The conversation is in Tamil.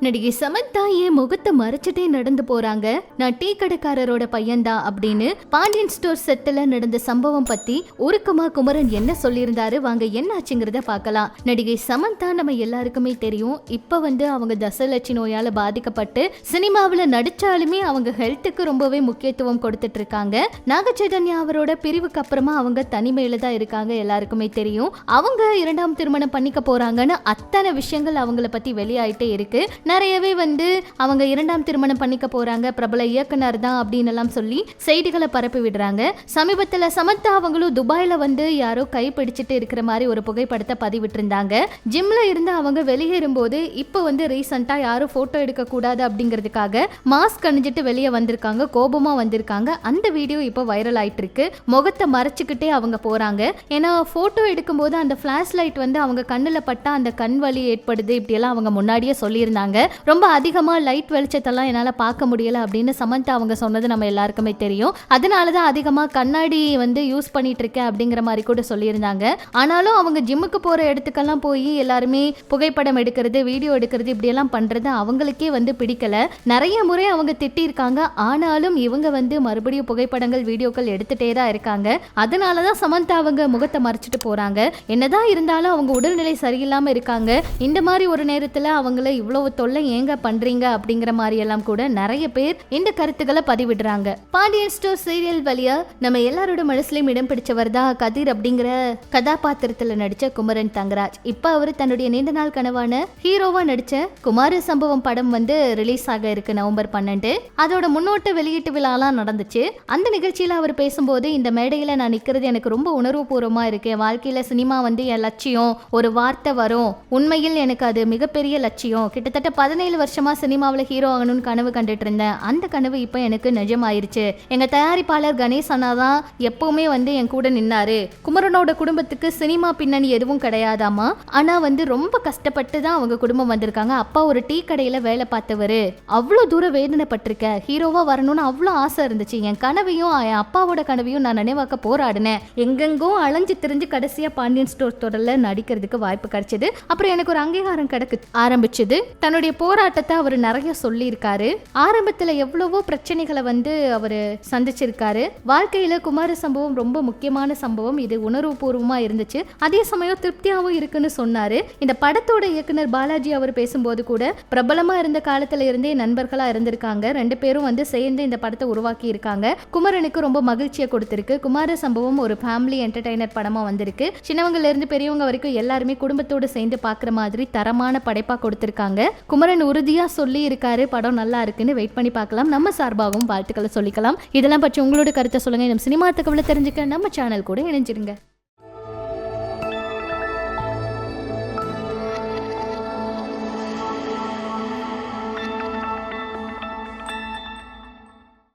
நடிகை சமந்தா என் முகத்தை மறைச்சிட்டே நடந்து போறாங்க. நான் டீ கடைக்காரரோட பையன்தான் அப்படின்னு பாண்டியன் ஸ்டோர் செட்டில் நடந்த சம்பவம் பத்தி உருக்கமா குமரன் என்ன சொல்லியிருந்தாரு வாங்க என்ன ஆச்சுங்கிறத பார்க்கலாம். நடிகை சமந்தா நம்ம எல்லாருக்குமே தெரியும். இப்ப வந்து அவங்க தசலட்சி நோயால பாதிக்கப்பட்டு சினிமாவில் நடிச்சாலுமே அவங்க ஹெல்த்துக்கு ரொம்பவே முக்கியத்துவம் கொடுத்துட்டு இருக்காங்க நாகச்சைதன்யா அவரோட பிரிவுக்கு அப்புறமா அவங்க தனிமையில தான் இருக்காங்க எல்லாருக்குமே தெரியும். அவங்க இரண்டாம் திருமணம் பண்ணிக்க போறாங்கன்னு அத்தனை விஷயங்கள் அவங்கள பத்தி வெளியாயிட்டே இருக்கு. நிறையவே வந்து அவங்க இரண்டாம் திருமணம் பண்ணிக்க போறாங்க. பிரபல இயக்குனர் தான் அப்படின்னு எல்லாம் சொல்லி செய்திகளை பரப்பி விடுறாங்க. சமீபத்தில் சமந்தா அவங்களும் துபாயில வந்து யாரோ கைப்பிடிச்சிட்டு இருக்கிற மாதிரி ஒரு புகைப்படத்தை பதிவிட்டிருந்தாங்க. ஜிம்ல இருந்து அவங்க வெளியேறும் போது இப்போ வந்து ரீசெண்டா யாரும் போட்டோ எடுக்க கூடாது அப்படிங்கிறதுக்காக மாஸ்க் அணிஞ்சிட்டு வெளியே வந்திருக்காங்க. கோபமா வந்திருக்காங்க. அந்த வீடியோ இப்போ வைரல் ஆயிட்டு இருக்கு முகத்தை மறைச்சிக்கிட்டே அவங்க போறாங்க. ஏன்னா போட்டோ எடுக்கும்போது அந்த ஃபிளாஷ் லைட் வந்து அவங்க கண்ணுல பட்டா அந்த கண் வலி ஏற்படுது. இப்படியெல்லாம் அவங்க முன்னாடியே சொல்லியிருந்தாங்க. ரொம்ப அதிகமாக லைட் வெளிச்சத்தெல்லாம் என்னால் பார்க்க முடியல அப்படின்னு சமந்தா அவங்க சொன்னது நம்ம எல்லாருக்குமே தெரியும். அதனால தான் அதிகமாக கண்ணாடி வந்து யூஸ் பண்ணிட்டு இருக்கேன் அப்படிங்கிற மாதிரி கூட சொல்லியிருந்தாங்க. ஆனாலும் அவங்க ஜிம்முக்கு போகிற இடத்துக்கெல்லாம் போய் எல்லாருமே புகைப்படம் எடுக்கிறது வீடியோ எடுக்கிறது இப்படியெல்லாம் பண்ணுறது அவங்களுக்கே வந்து பிடிக்கல. நிறைய முறை அவங்க திட்டியிருக்காங்க. ஆனாலும் இவங்க வந்து மறுபடியும் புகைப்படங்கள் வீடியோக்கள் எடுத்துகிட்டே தான் இருக்காங்க. அதனால தான் சமந்தா அவங்க முகத்தை மறைச்சிட்டு போகிறாங்க என்னதான் இருந்தாலும் அவங்க உடல்நிலை சரியில்லாமல் இருக்காங்க. இந்த மாதிரி ஒரு நேரத்தில் அவங்கள இவ்வளவு தொல்லை ஏங்க பண்றீங்க அப்படிங்கிற மாதிரி எல்லாம் கூட நிறைய பேர் இந்த கருத்துக்களை பதிவிடுறாங்க. பாண்டியன் ஸ்டோர் சீரியல் வழியா நம்ம எல்லாரோட மனசுலயும் இடம் பிடிச்சவர் தான் கதிர் அப்படிங்கிற கதாபாத்திரத்துல நடிச்ச குமரன் தங்கராஜ். இப்ப அவர் தன்னுடைய நீண்ட நாள் கனவான ஹீரோவா நடிச்ச குமார சம்பவம் படம் வந்து ரிலீஸ் ஆக இருக்கு நவம்பர் பன்னெண்டு. அதோட முன்னோட்ட வெளியீட்டு விழாலாம் நடந்துச்சு. அந்த நிகழ்ச்சியில அவர் பேசும்போது இந்த மேடையில நான் நிக்கிறது எனக்கு ரொம்ப உணர்வுபூர்வமா இருக்கு. என் வாழ்க்கையில சினிமா வந்து என் லட்சியம் ஒரு வார்த்தை வரும். உண்மையில் எனக்கு அது மிகப்பெரிய லட்சியம். கிட்டத்தட்ட பதினேழு வருஷமா சினிமாவில் ஹீரோ ஆகணும்னு கனவு கண்டுட்டு இருந்தேன் அந்த கனவு இப்போ எனக்கு நிஜமாயிருச்சு. எங்க தயாரிப்பாளர் கணேஷ் அண்ணா தான் எப்பவுமே வந்து என் கூட நின்னாரு. குமரனோட குடும்பத்துக்கு சினிமா பின்னணி எதுவும் கிடையாதாமா? ஆனா வந்து ரொம்ப கஷ்டப்பட்டு தான் அவங்க குடும்பம் வந்திருக்காங்க. அப்பா ஒரு டீ கடையில வேலை பார்த்தவர். அவ்வளோ தூரம் வேதனைப்பட்டிருக்க. ஹீரோவா வரணும்னு அவ்வளோ ஆசை இருந்துச்சு. என் கனவையும் என் அப்பாவோட கனவையும் நான் நினைவாக்க போராடினேன். எங்கெங்கோ அலைஞ்சு திரிஞ்சு கடைசியா பாண்டியன் ஸ்டோர் தொடரில் நடிக்கிறதுக்கு வாய்ப்பு கிடைச்சது. அப்புறம் எனக்கு ஒரு அங்கீகாரம் கிடைக்க ஆரம்பிச்சது. தன்னுடைய போராட்டத்தை அவர் நிறைய சொல்லியிருக்காரு. ஆரம்பத்துல எவ்வளவோ பிரச்சனைகளை வந்து அவர் சந்திச்சிருக்காரு. வாழ்க்கையில குமார சம்பவம் ரொம்ப முக்கியமான சம்பவம். இது உணர்வுபூர்வமாக இருந்துச்சு. அதே சமயம் திருப்தியாவும் இருக்குன்னு சொன்னாரு. இந்த படத்தோட இயக்குனர் பாலாஜி அவர் பேசும்போது கூட பிரபலமா இருந்த காலத்துல இருந்தே நண்பர்களா இருந்திருக்காங்க. ரெண்டு பேரும் வந்து சேர்ந்து இந்த படத்தை உருவாக்கி இருக்காங்க குமரனுக்கு ரொம்ப மகிழ்ச்சியை கொடுத்திருக்கு. குமார சம்பவம் ஒரு ஃபேமிலி என்டர்டைனர் படமா வந்திருக்கு. சின்னவங்கல இருந்து பெரியவங்க வரைக்கும் எல்லாருமே குடும்பத்தோடு சேர்ந்து பார்க்குற மாதிரி தரமான படைப்பா கொடுத்திருக்காங்க. குமரன் உறுதியாக சொல்லி இருக்காரு படம் நல்லா இருக்குன்னு வெயிட் பண்ணி பார்க்கலாம். நம்ம சார்பாகவும் வாழ்த்துக்களை சொல்லிக்கலாம். இதெல்லாம் பற்றி உங்களோட கருத்தை சொல்லுங்கள் நம்ம சினிமா தகவலை தெரிஞ்சுக்க நம்ம சேனல் கூட இணைஞ்சிருங்க.